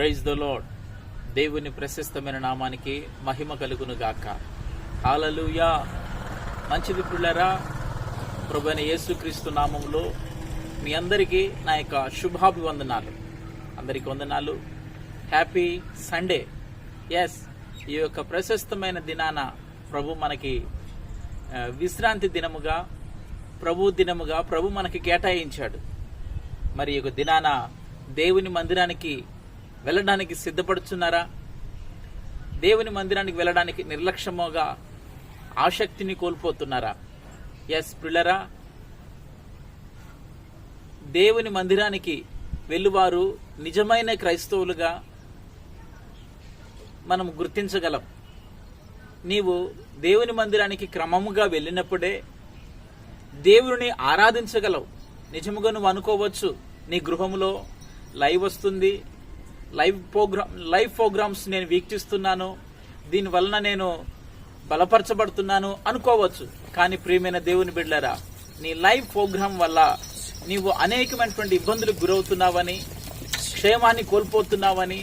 Praise the lord దేవుని ప్రశస్తమైన నామానికి మహిమ కలుగును గాక. హాలలుయా మంచిది పిల్లరా ప్రభుని యేసుక్రీస్తు నామంలో మీ అందరికీ నా యొక్క శుభాభివందనాలు. అందరికీ వందనాలు. హ్యాపీ సండే ఎస్ ఈ యొక్క ప్రశస్తమైన దినాన ప్రభు మనకి విశ్రాంతి దినముగా ప్రభు దినముగా ప్రభు మనకి కేటాయించాడు. మరి యొక్క దినాన దేవుని మందిరానికి వెళ్ళడానికి సిద్ధపడుచున్నారా? దేవుని మందిరానికి వెళ్ళడానికి నిర్లక్ష్యముగా ఆసక్తిని కోల్పోతున్నారా? ఎస్ పిల్లరా దేవుని మందిరానికి వెళ్ళువారు నిజమైన క్రైస్తవులుగా మనం గుర్తించగలం. నీవు దేవుని మందిరానికి క్రమముగా వెళ్ళినప్పుడే దేవుని ఆరాధించగలవు. నిజముగా నువ్వు అనుకోవచ్చు నీ గృహంలో లైవ్ వస్తుంది లైవ్ ప్రోగ్రామ్ లైవ్ ప్రోగ్రామ్స్ నేను వీక్షిస్తున్నాను. దీని వలన నేను బలపరచబడుతున్నాను అనుకోవచ్చు. కానీ ప్రియమైన దేవుని బిడ్డరా నీ లైవ్ ప్రోగ్రాం వల్ల నీవు అనేకమైనటువంటి ఇబ్బందులకు గురవుతున్నావని క్షేమాన్ని కోల్పోతున్నావని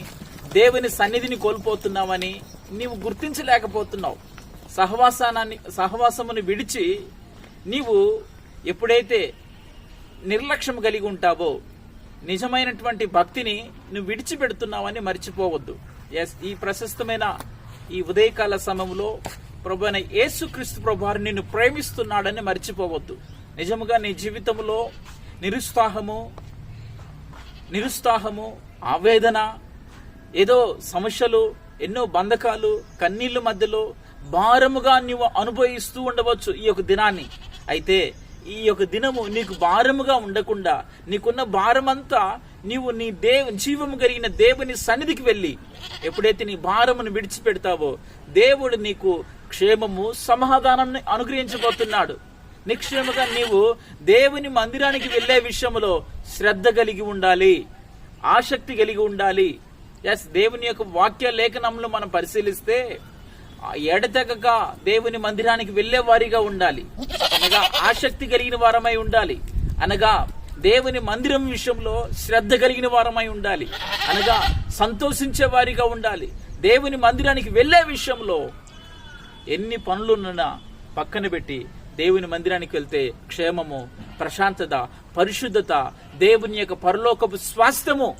దేవుని సన్నిధిని కోల్పోతున్నావని నీవు గుర్తించలేకపోతున్నావు. సహవాసానాన్ని సహవాసమును విడిచి నీవు ఎప్పుడైతే నిర్లక్ష్యం కలిగి ఉంటావో నిజమైనటువంటి భక్తిని నువ్వు విడిచిపెడుతున్నావని మర్చిపోవద్దు. ఎస్ ఈ ప్రశస్తమైన ఈ ఉదయకాల సమయంలో ప్రభు అయిన యేసుక్రీస్తు ప్రభు నిన్ను ప్రేమిస్తున్నాడని మర్చిపోవద్దు. నిజముగా నీ జీవితంలో నిరుత్సాహము నిరుత్సాహము ఆవేదన ఏదో సమస్యలు ఎన్నో బంధకాలు కన్నీళ్ళ మధ్యలో భారముగా నువ్వు అనుభవిస్తూ ఉండవచ్చు ఈ యొక్క దినాన్ని. అయితే ఈ యొక్క దినము నీకు భారముగా ఉండకుండా నీకున్న భారమంతా నీవు నీ దేవు జీవము కలిగిన దేవుని సన్నిధికి వెళ్ళి ఎప్పుడైతే నీ భారమును విడిచిపెడతావో దేవుడు నీకు క్షేమము సమాధానాన్ని అనుగ్రహించబోతున్నాడు. నిక్షేమగా నీవు దేవుని మందిరానికి వెళ్ళే విషయంలో శ్రద్ధ కలిగి ఉండాలి ఆసక్తి కలిగి ఉండాలి. ఎస్ దేవుని యొక్క వాక్య లేఖనంలో మనం పరిశీలిస్తే ఆ ఎడతెగక దేవుని మందిరానికి వెళ్ళే వారిగా ఉండాలి. అనగా ఆసక్తి కలిగిన వారమై ఉండాలి. అనగా దేవుని మందిరం విషయంలో శ్రద్ధ కలిగిన వారమై ఉండాలి. అనగా సంతోషించే వారిగా ఉండాలి. దేవుని మందిరానికి వెళ్ళే విషయంలో ఎన్ని పనులున్నా పక్కన పెట్టి దేవుని మందిరానికి వెళ్తే క్షేమము ప్రశాంతత పరిశుద్ధత దేవుని యొక్క పరలోకపు స్వాస్థ్యము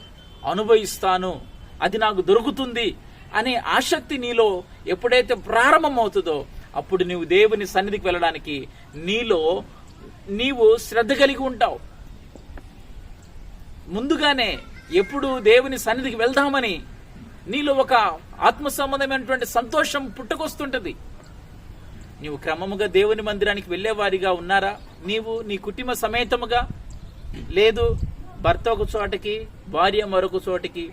అనుభవిస్తాను. అది నాకు దొరుకుతుంది అనే ఆసక్తి నీలో ఎప్పుడైతే ప్రారంభమవుతుందో అప్పుడు నీవు దేవుని సన్నిధికి వెళ్ళడానికి నీలో నీవు శ్రద్ధ కలిగి ఉంటావు. ముందుగానే ఎప్పుడు దేవుని సన్నిధికి వెళ్దామని నీలో ఒక ఆత్మ సంబంధమైనటువంటి సంతోషం పుట్టుకొస్తుంటది. నీవు క్రమముగా దేవుని మందిరానికి వెళ్ళేవారిగా ఉన్నారా? నీవు నీ కుటుంబ సమేతముగా? లేదు భర్త ఒక చోటకి భార్య మరొక చోటికి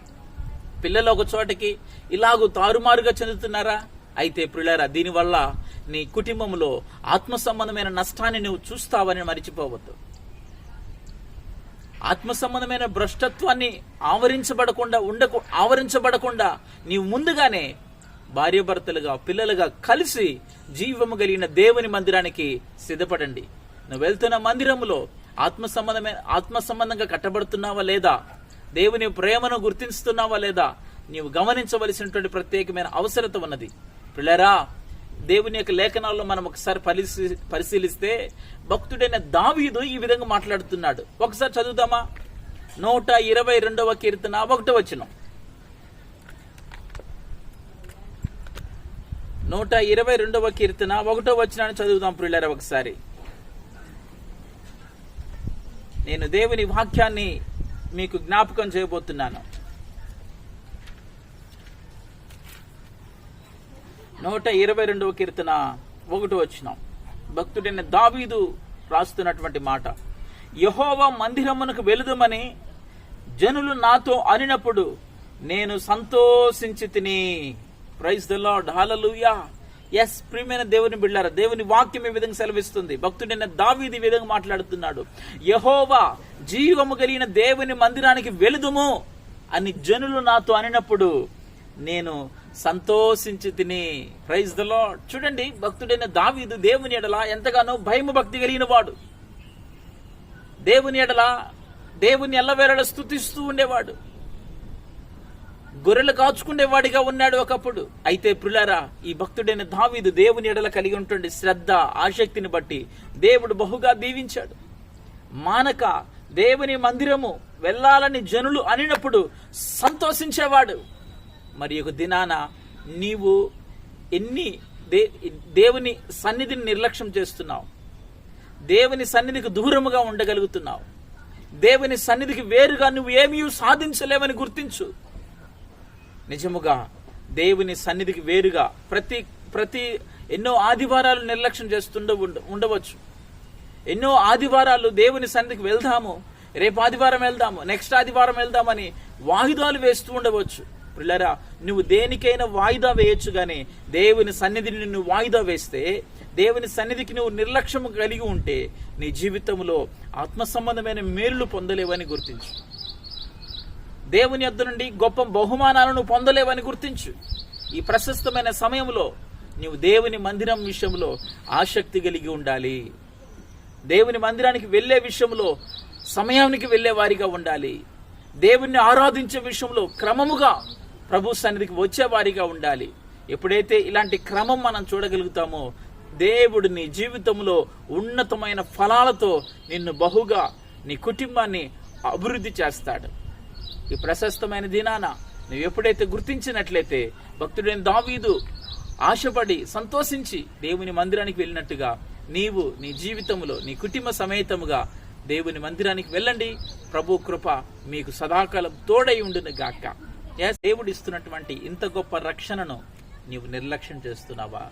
పిల్లలు ఒక చోటకి ఇలాగూ తారుమారుగా చెందుతున్నారా? అయితే ప్రియులారా దీనివల్ల నీ కుటుంబంలో ఆత్మ సంబంధమైన నష్టాన్ని నువ్వు చూస్తావని మరిచిపోవద్దు. ఆత్మ సంబంధమైన భ్రష్టత్వాన్ని ఆవరించబడకుండా ఉండకు ఆవరించబడకుండా నీవు ముందుగానే భార్యాభర్తలుగా పిల్లలుగా కలిసి జీవము కలిగిన దేవుని మందిరానికి సిద్ధపడండి. నువ్వు వెళ్తున్న మందిరములో ఆత్మ సంబంధమైన ఆత్మ సంబంధంగా కట్టబడుతున్నావా లేదా? దేవుని ప్రేమను గుర్తిస్తున్నావా లేదా? నీవు గమనించవలసినటువంటి ప్రత్యేకమైన అవసరత ఉన్నది. పిల్లరా దేవుని యొక్క లేఖనాల్లో మనం ఒకసారి పరిశీలి పరిశీలిస్తే భక్తుడైన దావీదు ఈ విధంగా మాట్లాడుతున్నాడు. ఒకసారి చదువుదామా? నూట ఇరవై రెండవ కీర్తన ఒకటో వచనం. నూట ఇరవై రెండవ కీర్తన ఒకటో వచనాన్ని చదువుదాం ప్రియులారా ఒకసారి. నేను దేవుని వాక్యాన్ని మీకు జ్ఞాపకం చేయబోతున్నాను. నూట ఇరవై రెండవ కీర్తన ఒకటి వచ్చిన భక్తుడైన దావీదు రాస్తున్నటువంటి మాట. యహోవ మందిరమునకు వెలుదమని జనులు నాతో అనినప్పుడు నేను సంతోషించి తిని. Praise the Lord hallelujah yes ప్రియమైన దేవుని బిళ్ళారా దేవుని వాక్యం ఈ విధంగా సెలవిస్తుంది. భక్తుడైన దావీది విధంగా మాట్లాడుతున్నాడు. యహోవా జీవము కలిగిన దేవుని మందిరానికి వెలుదుము అని జనులు నాతో అనినప్పుడు నేను సంతోషించి తిని ప్రైజ్ ద చూడండి భక్తుడైన దావీదు దేవుని ఎడల ఎంతగానో భయము భక్తి కలిగిన వాడు దేవుని ఎడల దేవుని ఎల్లవేళ స్థుతిస్తూ ఉండేవాడు. గొర్రెలు కాచుకునేవాడిగా ఉన్నాడు ఒకప్పుడు. అయితే ప్రులారా ఈ భక్తుడైన దావీదు దేవుని ఎడల కలిగి ఉంటుంది శ్రద్ధ ఆసక్తిని బట్టి దేవుడు బహుగా దీవించాడు. మానక దేవుని మందిరము వెళ్ళాలని జనులు అనినప్పుడు సంతోషించేవాడు. మరి ఒక దినాన నీవు ఎన్ని దే దేవుని సన్నిధిని నిర్లక్ష్యం చేస్తున్నావు. దేవుని సన్నిధికి దూరముగా ఉండగలుగుతున్నావు. దేవుని సన్నిధికి వేరుగా నువ్వు ఏమీ సాధించలేవని గుర్తించు. నిజముగా దేవుని సన్నిధికి వేరుగా ప్రతి ప్రతి ఎన్నో ఆదివారాలు నిర్లక్ష్యం చేస్తుండ ఉండవచ్చు. ఎన్నో ఆదివారాలు దేవుని సన్నిధికి వెళ్దాము రేపు ఆదివారం వెళ్దాము నెక్స్ట్ ఆదివారం వెళ్దామని వాయిదాలు వేస్తూ ఉండవచ్చు. పిల్లరా నువ్వు దేనికైనా వాయిదా వేయొచ్చు కానీ దేవుని సన్నిధిని నువ్వు వాయిదా వేస్తే దేవుని సన్నిధికి నువ్వు నిర్లక్ష్యం కలిగి ఉంటే నీ జీవితంలో ఆత్మ సంబంధమైన మేలులు పొందలేవని గుర్తించు. దేవుని యొద్ద నుండి గొప్ప బహుమానాలను పొందలేవని గుర్తించు. ఈ ప్రశస్తమైన సమయంలో నీవు దేవుని మందిరం విషయంలో ఆసక్తి కలిగి ఉండాలి. దేవుని మందిరానికి వెళ్ళే విషయంలో సమయానికి వెళ్ళే వారిగా ఉండాలి. దేవుణ్ణి ఆరాధించే విషయంలో క్రమముగా ప్రభు సన్నిధికి వచ్చేవారిగా ఉండాలి. ఎప్పుడైతే ఇలాంటి క్రమం మనం చూడగలుగుతామో దేవుడు నీ జీవితంలో ఉన్నతమైన ఫలాలతో నిన్ను బహుగా నీ కుటుంబాన్ని అభివృద్ధి చేస్తాడు. ఈ ప్రశస్తమైన దినాన నువ్వు ఎప్పుడైతే గుర్తించినట్లయితే భక్తుడైన దావీదు ఆశపడి సంతోషించి దేవుని మందిరానికి వెళ్ళినట్టుగా నీవు నీ జీవితంలో నీ కుటుంబ సమేతముగా దేవుని మందిరానికి వెళ్ళండి. ప్రభు కృప మీకు సదాకాలం తోడై ఉండును గాక. దేవుడు ఇస్తున్నటువంటి ఇంత గొప్ప రక్షణను నీవు నిర్లక్ష్యం చేస్తున్నావా?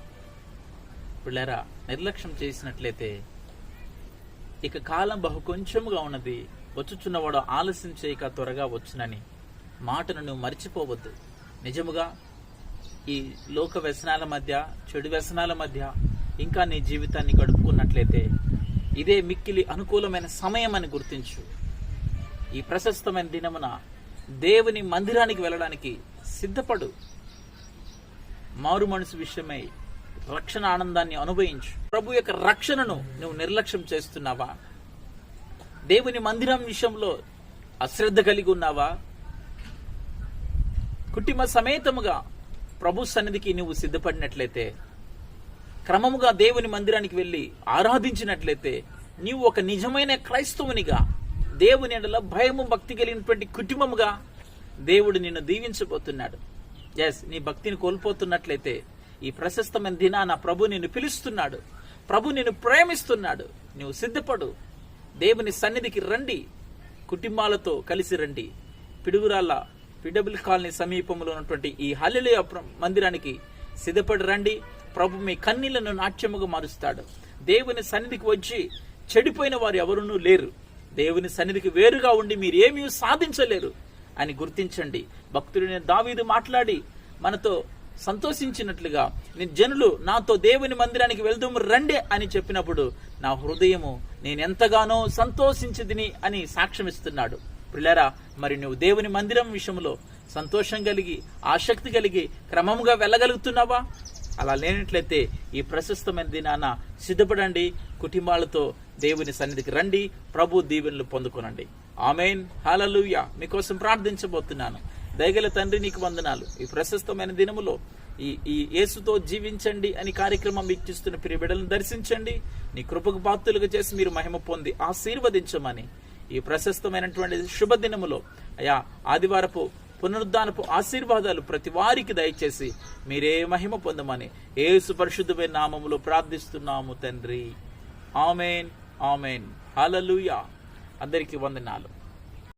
పిల్లరా నిర్లక్ష్యం చేసినట్లయితే ఇక కాలం బహు కొంచెముగా ఉన్నది. వచ్చుచున్నవాడు ఆలస్యం చేయక త్వరగా వచ్చునని మాటను నువ్వు మర్చిపోవద్దు. నిజముగా ఈ లోక వ్యసనాల మధ్య చెడు వ్యసనాల మధ్య ఇంకా నీ జీవితాన్ని గడుపుకున్నట్లయితే ఇదే మిక్కిలి అనుకూలమైన సమయం అని గుర్తించు. ఈ ప్రశస్తమైన దినమున దేవుని మందిరానికి వెళ్ళడానికి సిద్ధపడు. మారు మనసు విషయమై రక్షణ ఆనందాన్ని అనుభవించు. ప్రభు యొక్క రక్షణను నువ్వు నిర్లక్ష్యం చేస్తున్నావా? దేవుని మందిరం విషయంలో అశ్రద్ధ కలిగి ఉన్నావా? కుటుంబ సమేతముగా ప్రభు సన్నిధికి నువ్వు సిద్ధపడినట్లయితే క్రమముగా దేవుని మందిరానికి వెళ్ళి ఆరాధించినట్లయితే నీవు ఒక నిజమైన క్రైస్తవునిగా దేవుని ఎడల భయము భక్తి కలిగినటువంటి కుటుంబముగా దేవుడు నిన్ను దీవించబోతున్నాడు. ఎస్ నీ భక్తిని కోల్పోతున్నట్లయితే ఈ ప్రశస్తమైన దినాన ప్రభు నిన్ను పిలుస్తున్నాడు. ప్రభు నిన్ను ప్రేమిస్తున్నాడు. నువ్వు సిద్ధపడు. దేవుని సన్నిధికి రండి. కుటుంబాలతో కలిసి రండి. పిడుగురాళ్ళ పిడబుల్ కాలనీ సమీపంలో ఉన్నటువంటి ఈ హల్లెలూయ మందిరానికి సిద్ధపడి రండి. ప్రభు మీ కన్నీళ్ళను నాట్యముగా మారుస్తాడు. దేవుని సన్నిధికి వచ్చి చెడిపోయిన వారు ఎవరునూ లేరు. దేవుని సన్నిధికి వేరుగా ఉండి మీరు ఏమీ సాధించలేరు అని గుర్తించండి. భక్తుడిని దావీదు మాట్లాడి మనతో సంతోషించినట్లుగా నేను జనులు నాతో దేవుని మందిరానికి వెళ్దాము రండి అని చెప్పినప్పుడు నా హృదయము నేను ఎంతగానో సంతోషించదిని అని సాక్ష్యమిస్తున్నాడు పిల్లరా మరి నువ్వు దేవుని మందిరం విషయంలో సంతోషం కలిగి ఆసక్తి కలిగి క్రమంగా వెళ్ళగలుగుతున్నావా? అలా లేనట్లయితే ఈ ప్రశస్తమైన దినాన సిద్ధపడండి. కుటుంబాలతో దేవుని సన్నిధికి రండి ప్రభు దీవెనలు పొందుకునండి. ఆమెన్. హాలలుయ మీకోసం ప్రార్థించబోతున్నాను. దయగల తండ్రి నీకు వందనాలు. ఈ ప్రశస్తమైన దినములో ఈ ఈ యేసుతో జీవించండి అని కార్యక్రమం వీక్షిస్తున్న ప్రియ బిడ్డలను దర్శించండి. నీ కృపకు పాత్రలుగా చేసి మీరు మహిమ పొంది ఆశీర్వదించమని ఈ ప్రశస్తమైనటువంటి శుభదినములో అయా ఆదివారపు పునరుద్ధానపు ఆశీర్వాదాలు ప్రతి వారికి దయచేసి మీరే మహిమ పొందమని ఏసు పరిశుద్ధమైన నామములో ప్రార్థిస్తున్నాము తండ్రి. ఆమెన్. ఆమెన్. హలలుయా అందరికీ వందనాలు.